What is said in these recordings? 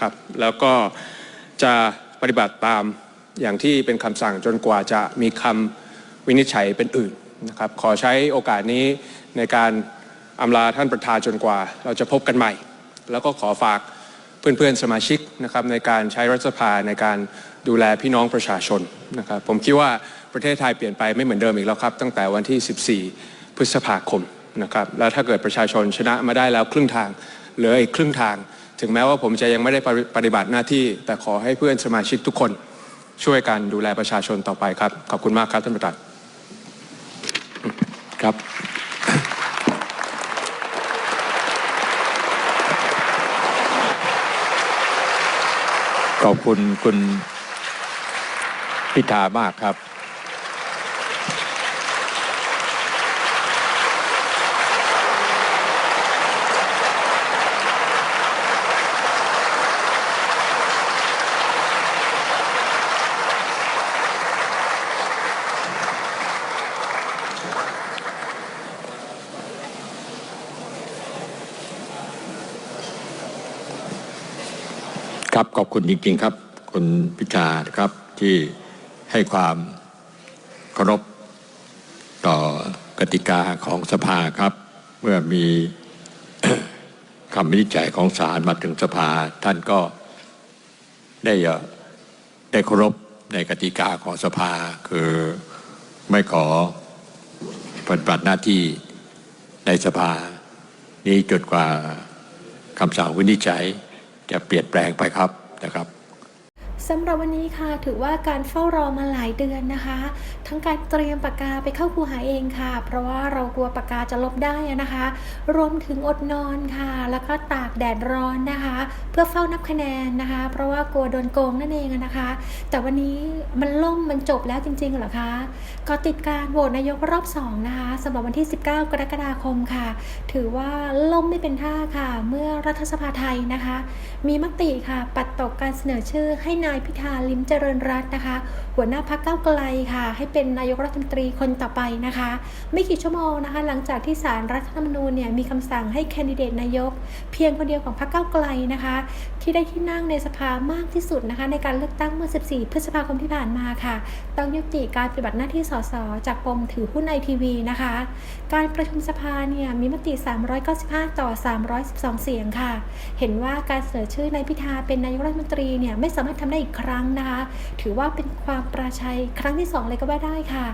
ครับแล้วก็จะปฏิบัติตามอย่างที่เป็นคำสั่งจนกว่าจะมีคำวินิจฉัยเป็นอื่นนะครับขอใช้โอกาสนี้ในการอำลาท่านประธานจนกว่า เราจะพบกันใหม่ แล้วก็ขอฝากเพื่อนๆสมาชิกนะครับในการใช้รัฐสภาในการดูแลพี่น้องประชาชนนะครับผมคิดว่าประเทศไทยเปลี่ยนไปไม่เหมือนเดิมอีกแล้วครับ ตั้งแต่วันที่ 14 พฤษภาคมนะครับแล้วถ้าเกิดประชาชนชนะมาได้แล้วครึ่งทางเหลืออีกครึ่งทาง ถึงแม้ว่าผมจะยังไม่ได้ปฏิบัติหน้าที่ แต่ขอให้เพื่อนสมาชิกทุกคนช่วยกันดูแลประชาชนต่อไปครับ ขอบคุณมากครับท่านประธานครับ ขอบคุณคุณพิธามากครับ ครับขอบคุณจริง ๆ ครับ คุณพิชานะครับที่ให้ความเคารพต่อกติกาของสภาครับ เมื่อมีคำวินิจฉัยของศาลมาถึงสภา ท่านก็ได้เอ่อได้เคารพในกติกาของสภา คือไม่ขอปฏิบัติหน้าที่ในสภา นี้จนกว่าคำสั่งวินิจฉัย จะเปลี่ยนแปลงไปครับนะครับ สำหรับวันนี้ค่ะถือว่าการเฝ้ารอมาหลายเดือนนะคะ ทั้งการเตรียมปากกาไปเข้าคูหาเองค่ะ เพราะว่าเรากลัวปากกาจะลบได้นะคะ รวมถึงอดนอนค่ะ แล้วก็ตากแดดร้อนนะคะ เพื่อเฝ้านับคะแนนนะคะ เพราะว่ากลัวโดนโกงนั่นเองนะคะ แต่วันนี้มันล่มมันจบแล้วจริงๆเหรอคะก็ติดการโหวตนายกรอบสองนะคะสำหรับวันที่ 19 กรกฎาคมค่ะ ถือว่าล่มไม่เป็นท่าค่ะ เมื่อรัฐสภาไทยนะคะ มีมติค่ะปัดตกการเสนอชื่อให้นายพิธาลิมเจริญรัตน์นะคะ หัวหน้าพักเก้าไกลค่ะ ให้เป็นนายกรัฐมนตรีคนต่อไปนะคะ ไม่กี่ชั่วโมงนะคะ หลังจากที่ศาลรัฐธรรมนูญเนี่ยมีคำสั่งให้แคนดิเดตนายก เพียงคนเดียวของพรรคเก้าไกลนะคะที่ได้ที่นั่งในสภามากที่สุดนะคะ ในการเลือกตั้งเมื่อ 14 พฤษภาคมที่ผ่านมาค่ะ ต้องยุติการปฏิบัติหน้าที่สสจากปมถือหุ้นไอทีวีนะคะ การประชุมสภาเนี่ยมีมติ 395 ต่อ 312 เสียงค่ะ เห็นว่าการเสนอชื่อนายพิธาเป็นนายกรัฐมนตรีเนี่ยไม่สามารถทำได้อีกครั้งนะคะ ถือว่าเป็นความปราชัยครั้งที่สองเลยก็ว่าได้ค่ะ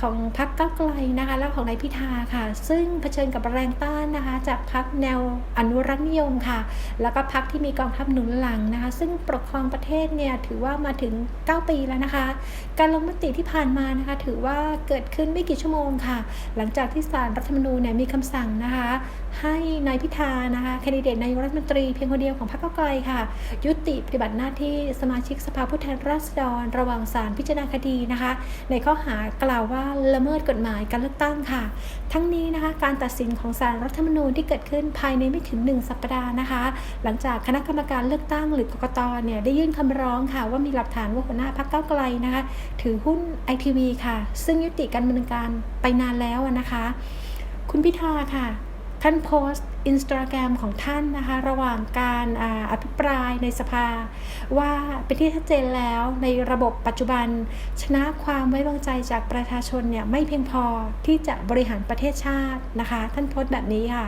ของพรรคก้าวไกลนะคะและของนายพิธาค่ะ ซึ่งเผชิญกับแรงต้านนะคะ จากพรรคแนวอนุรักษ์นิยมค่ะ แล้วก็พรรคที่มีกองทัพหนุนหลังนะคะ ซึ่งปกครองประเทศเนี่ยถือว่ามาถึง 9 ปีแล้วนะคะ การลงมติที่ผ่านมานะคะ ถือว่าเกิดขึ้นไม่กี่ชั่วโมงค่ะ หลังจากที่ศาลรัฐธรรมนูญเนี่ยมีคำสั่งนะคะ ให้นายพิธานะคะแคนดิเดตนายกรัฐมนตรีเพียงคนเดียวของพรรคก้าวไกลค่ะ ยุติปฏิบัติหน้าที่สมาชิกสภาผู้แทนราษฎร ระหว่างศาลพิจารณาคดีนะคะ ในข้อหากล่าวว่าละเมิดกฎหมายการเลือกตั้งค่ะ ทั้งนี้นะคะการตัดสินของศาลรัฐธรรมนูญที่เกิดขึ้นภายในไม่ถึง 1 สัปดาห์นะคะ หลังจากคณะกรรมการเลือกตั้งหรือกกตเนี่ยได้ยื่นคำร้องค่ะ ว่ามีหลักฐานว่าหัวหน้าพรรคก้าวไกลนะคะ ถือหุ้นไอทีวีค่ะ ซึ่งยุติการดำเนินการไปนานแล้วนะคะ คุณพิธาค่ะ ท่านโพสต์ อินสตาแกรมของท่านนะคะ ระหว่างการอภิปรายในสภา ว่าเป็นที่ชัดเจนแล้วในระบบปัจจุบัน ชนะความไว้วางใจจากประชาชนเนี่ยไม่เพียงพอที่จะบริหารประเทศชาตินะคะ ท่านโพสต์แบบนี้ค่ะ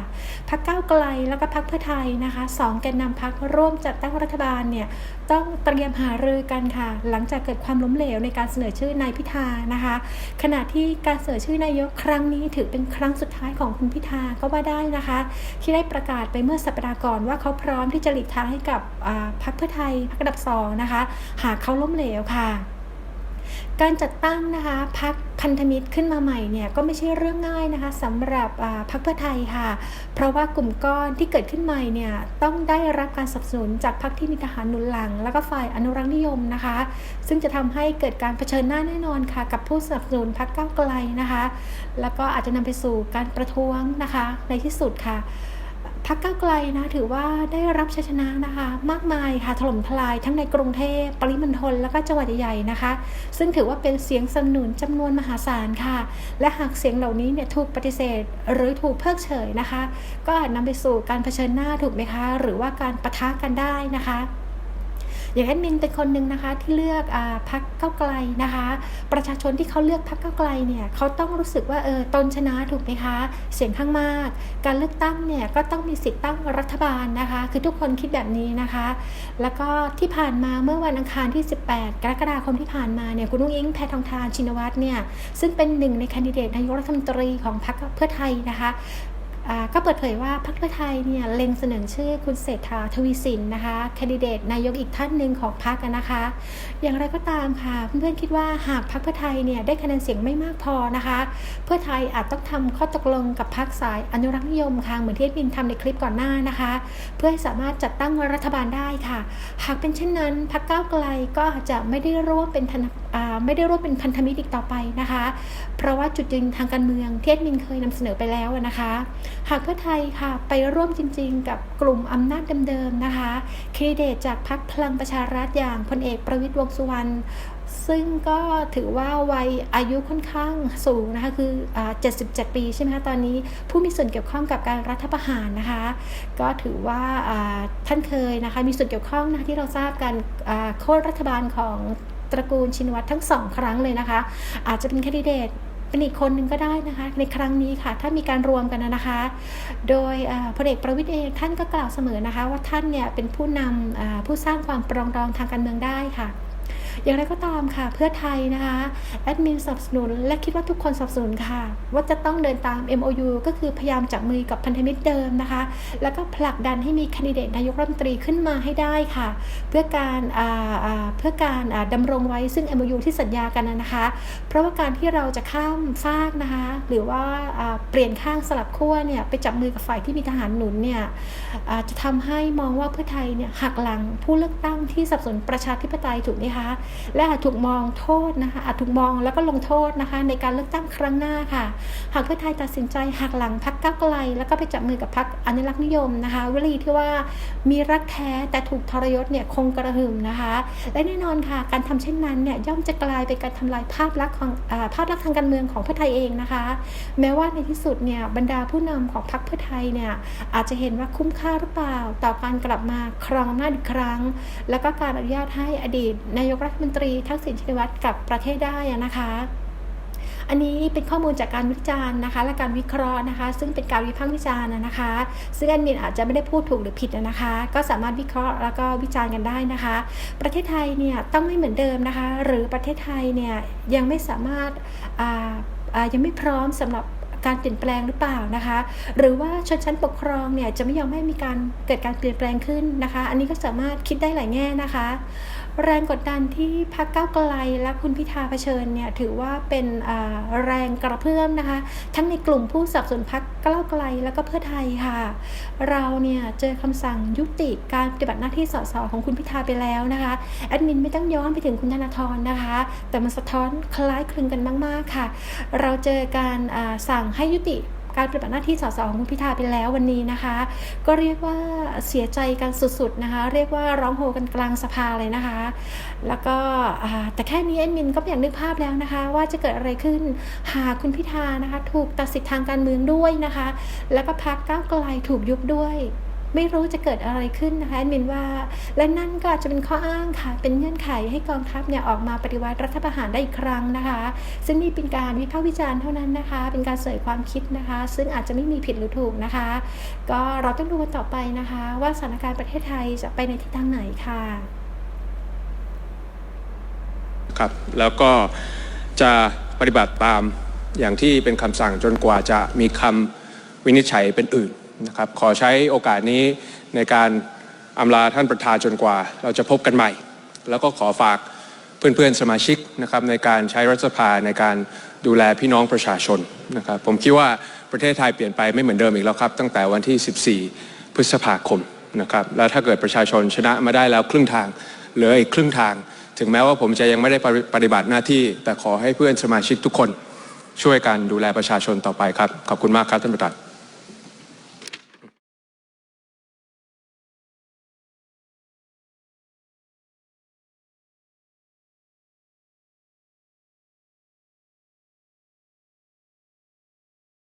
พักเก้าไกลแล้วก็พักเพื่อไทยนะคะสองแกนนำพักร่วมจัดตั้งรัฐบาลเนี่ยต้องเตรียมหารือกันค่ะ หลังจากเกิดความล้มเหลวในการเสนอชื่อนายพิธานะคะ ขณะที่การเสนอชื่อนายกครั้งนี้ถือเป็นครั้งสุดท้ายของคุณพิธาก็ว่าได้นะคะที่ได้ประกาศไปเมื่อสัปดาห์ก่อนว่าเขาพร้อมที่จะหลีกทางให้กับพรรคเพื่อไทยพรรคอันดับสองนะคะ หากเขาล้มเหลวค่ะการจัดตั้งนะคะพักพันธมิตรขึ้นมาใหม่เนี่ยก็ไม่ใช่เรื่องง่ายนะคะสำหรับพรรคเพื่อไทยค่ะ เพราะว่ากลุ่มก้อนที่เกิดขึ้นใหม่เนี่ยต้องได้รับการสนับสนุนจากพรรคที่มีทหารหนุนหลัง แล้วก็ฝ่ายอนุรักษ์นิยมนะคะ ซึ่งจะทำให้เกิดการเผชิญหน้าแน่นอนค่ะ กับผู้สนับสนุนพรรคก้าวไกลนะคะ แล้วก็อาจจะนำไปสู่การประท้วงนะคะในที่สุดค่ะ พักก้าวไกลนะถือว่าได้รับชัยชนะนะคะ มากมายค่ะถล่มทลายทั้งในกรุงเทพปริมณฑลแล้วก็จังหวัดใหญ่ๆนะคะ ซึ่งถือว่าเป็นเสียงสนับสนุนจำนวนมหาศาลค่ะ และหากเสียงเหล่านี้เนี่ยถูกปฏิเสธ หรือถูกเพิกเฉยนะคะ ก็อาจนำไปสู่การเผชิญหน้าถูกไหมคะ หรือว่าการปะทะกันได้นะคะ อย่างแอดมินเป็นคนหนึ่งนะคะที่เลือกอพักเก้าไกลนะคะ ประชาชนที่เขาเลือกพักเก้าไกลเนี่ยเขาต้องรู้สึกว่าเออตนชนะถูกไหมคะ เสียงข้างมาก การเลือกตั้งเนี่ยก็ต้องมีสิทธิ์ตั้งรัฐบาลนะคะ คือทุกคนคิดแบบนี้นะคะ แล้วก็ที่ผ่านมาเมื่อวันอังคารที่ 18 กรกฎาคมที่ผ่านมาเนี่ยคุณนุ้งอิงแพทองทานชินวัตรเนี่ยซึ่งเป็นหนึ่งในแคนดิเดตนายกรัฐมนตรีของพรรคเพื่อไทยนะคะ ก็เปิดเผยว่าพรรคเพื่อไทยเนี่ยเล็งเสนอชื่อคุณเศรษฐาทวีสินนะคะแคนดิเดตนายกอีกท่านหนึ่งของพรรคนะคะ อย่างไรก็ตามค่ะ เพื่อนๆคิดว่าหากพรรคเพื่อไทยเนี่ยได้คะแนนเสียงไม่มากพอนะคะ เพื่อไทยอาจต้องทำข้อตกลงกับพรรคสายอนุรักษ์นิยมค่ะเหมือนที่เอ็ดมินทำในคลิปก่อนหน้านะคะ เพื่อให้สามารถจัดตั้งรัฐบาลได้ค่ะ หากเป็นเช่นนั้นพรรคก้าวไกลก็อาจจะไม่ได้ร่วมเป็นพัน ไม่ได้ร่วมเป็นพันธมิตรอีกต่อไปนะคะ เพราะว่าจุดยืนทางการเมืองที่เอ็ดมินเคยนำเสนอไปแล้วนะคะ หากเพื่อไทยค่ะไปร่วมจริง ๆ กับกลุ่มอำนาจเดิมๆนะคะคดิเดตจากพรรคพลังประชารัฐอย่างพลเอกประวิตรวงสุวรรณซึ่งก็ถือว่าวัยอายุค่อนข้างสูงนะคะคือ 77 ปีใช่ไหมคะตอนนี้ผู้มีส่วนเกี่ยวข้องกับการรัฐประหารนะคะ ก็ถือว่าท่านเคยนะคะมีส่วนเกี่ยวข้องนะคะที่เราทราบกันโค่นรัฐบาลของ ระกูลชินวัตรทั้งสองครั้งเลยนะคะ อาจจะเป็นแคนดิเดตเป็นอีกคนหนึ่งก็ได้นะคะ ในครั้งนี้ค่ะ ถ้ามีการรวมกันนะคะ โดยพลเอกประวิทย์เองท่านก็กล่าวเสมอนะคะ ว่าท่านเนี่ยเป็นผู้นำผู้สร้างความปรองดองทางการเมืองได้ค่ะ อย่างไรก็ตามค่ะ เพื่อไทยนะคะแอดมินสนับสนุน และคิดว่าทุกคนสนับสนุนค่ะ ว่าจะต้องเดินตาม MOU ก็คือพยายามจับมือกับพันธมิตรเดิมนะคะ แล้วก็ผลักดันให้มีคนดิเดตนายกรัฐมนตรีขึ้นมาให้ได้ค่ะ เพื่อการเพื่อการอ่าดำรงไว้ซึ่ง MOU ที่สัญญากันนะคะ เพราะว่าการที่เราจะข้ามฟากนะคะ หรือว่าเปลี่ยนข้างสลับขั้วเนี่ยไปจับมือกับฝ่ายที่มีทหารหนุนเนี่ยจจะทำให้มองว่าเพื่อไทยเนี่ยหักหลังผู้เลือกตั้งที่สนับสนุนประชาธิปไตยถูกไหมคะและอาจถูกมองโทษนะคะอาจถูกมองแล้วก็ลงโทษนะคะ ในการเลือกตั้งครั้งหน้าค่ะ หากเพื่อไทยตัดสินใจหักหลังพักก้าวไกล แล้วก็ไปจับมือกับพักอนุรักษ์นิยมนะคะวลีที่ว่ามีรักแท้แต่ถูกทรยศเนี่ยคงกระหึ่มนะคะ และแน่นอนค่ะ การทำเช่นนั้นเนี่ยย่อมจะกลายเป็นการทำลายภาพลักษณ์ของอภาพลักษณ์ทางการเมืองของเพื่อไทยเองนะคะ แม้ว่าในที่สุดเนี่ยบรรดาผู้นำของพรรคเพื่อไทยเนี่ยอาจจะเห็นว่าคุ้มค่าหรือเปล่า ต่อการกลับมาครองอำนาอีกครั้ง แล้วก็การอนุญาตให้อดีตนายกรัฐฐมนตรีทักษิณชินวัตรกับประเทศได้นะคะ อันนี้เป็นข้อมูลจากการวิจารณ์นะคะ และการวิเคราะห์นะคะ ซึ่งเป็นการวิพากษ์วิจารณ์นะคะ ซึ่งแอดมินอาจจะไม่ได้พูดถูกหรือผิดนะคะ ก็สามารถวิเคราะห์แล้วก็วิจารณ์กันได้นะคะ ประเทศไทยเนี่ยต้องไม่เหมือนเดิมนะคะ หรือประเทศไทยเนี่ยยังไม่สามารถอ่าอ่ายังไม่พร้อมสำหรับการเปลี่ยนแปลงหรือเปล่านะคะ หรือว่าชนชั้นปกครองเนี่ยจะไม่ยอมให้มีการเกิดการเปลี่ยนแปลงขึ้นนะคะ อันนี้ก็สามารถคิดได้หลายแง่นะคะ แรงกดดันที่พรรคก้าไกลและคุณพิธาเผชิญเนี่ยถือว่าเป็นแรงกระเพื่อมนะคะ ทั้งในกลุ่มผู้สับสนพรรคก้าไกลแล้วก็เพื่อไทยค่ะ เราเนี่ยเจอคำสั่งยุติการปฏิบัติหน้าที่สสของคุณพิธาไปแล้วนะคะแอดมินไม่ต้องย้อนไปถึงคุณธนาธรนะคะ แต่มันสะท้อนคล้ายคลึงกันมาก ๆค่ะ เราเจอการสั่งให้ยุติ การปฏิบัติหน้าที่สสของคุณพิธาไปแล้ววันนี้นะคะ ก็เรียกว่าเสียใจกันสุดๆนะคะ เรียกว่าร้องโหกันกลางสภาเลยนะคะ แล้วก็แต่แค่นี้แอดมินก็ไม่อยากนึกภาพแล้วนะคะ ว่าจะเกิดอะไรขึ้นหากคุณพิธานะคะ ถูกตัดสิทธิ์ทางการเมืองด้วยนะคะ แล้วก็พักก้าวไกลถูกยุบด้วย ไม่รู้จะเกิดอะไรขึ้นนะคะแอดมินว่า และนั่นก็อาจจะเป็นข้ออ้างค่ะ เป็นเงื่อนไขให้กองทัพเนี่ยออกมาปฏิวัติรัฐประหารได้อีกครั้งนะคะ ซึ่งนี่เป็นการวิพากษ์วิจารณ์เท่านั้นนะคะ เป็นการเสยความคิดนะคะ ซึ่งอาจจะไม่มีผิดหรือถูกนะคะ ก็เราต้องดูกันต่อไปนะคะ ว่าสถานการณ์ประเทศไทยจะไปในทิศทางไหนค่ะครับแล้วก็จะปฏิบัติตามอย่างที่เป็นคำสั่งจนกว่าจะมีคำวินิจฉัยเป็นอื่น นะครับขอใช้โอกาสนี้ในการอำลาท่านประธานจนกว่า เราจะพบกันใหม่ แล้วก็ขอฝากเพื่อนๆสมาชิกนะครับในการใช้รัฐสภาในการดูแลพี่น้องประชาชนนะครับผมคิดว่าประเทศไทยเปลี่ยนไปไม่เหมือนเดิมอีกแล้วครับ ตั้งแต่วันที่ 14 พฤษภาคมนะครับแล้วถ้าเกิดประชาชนชนะมาได้แล้วครึ่งทางเหลืออีกครึ่งทาง ถึงแม้ว่าผมจะยังไม่ได้ปฏิบัติหน้าที่ แต่ขอให้เพื่อนสมาชิกทุกคนช่วยกันดูแลประชาชนต่อไปครับ ขอบคุณมากครับท่านประธาน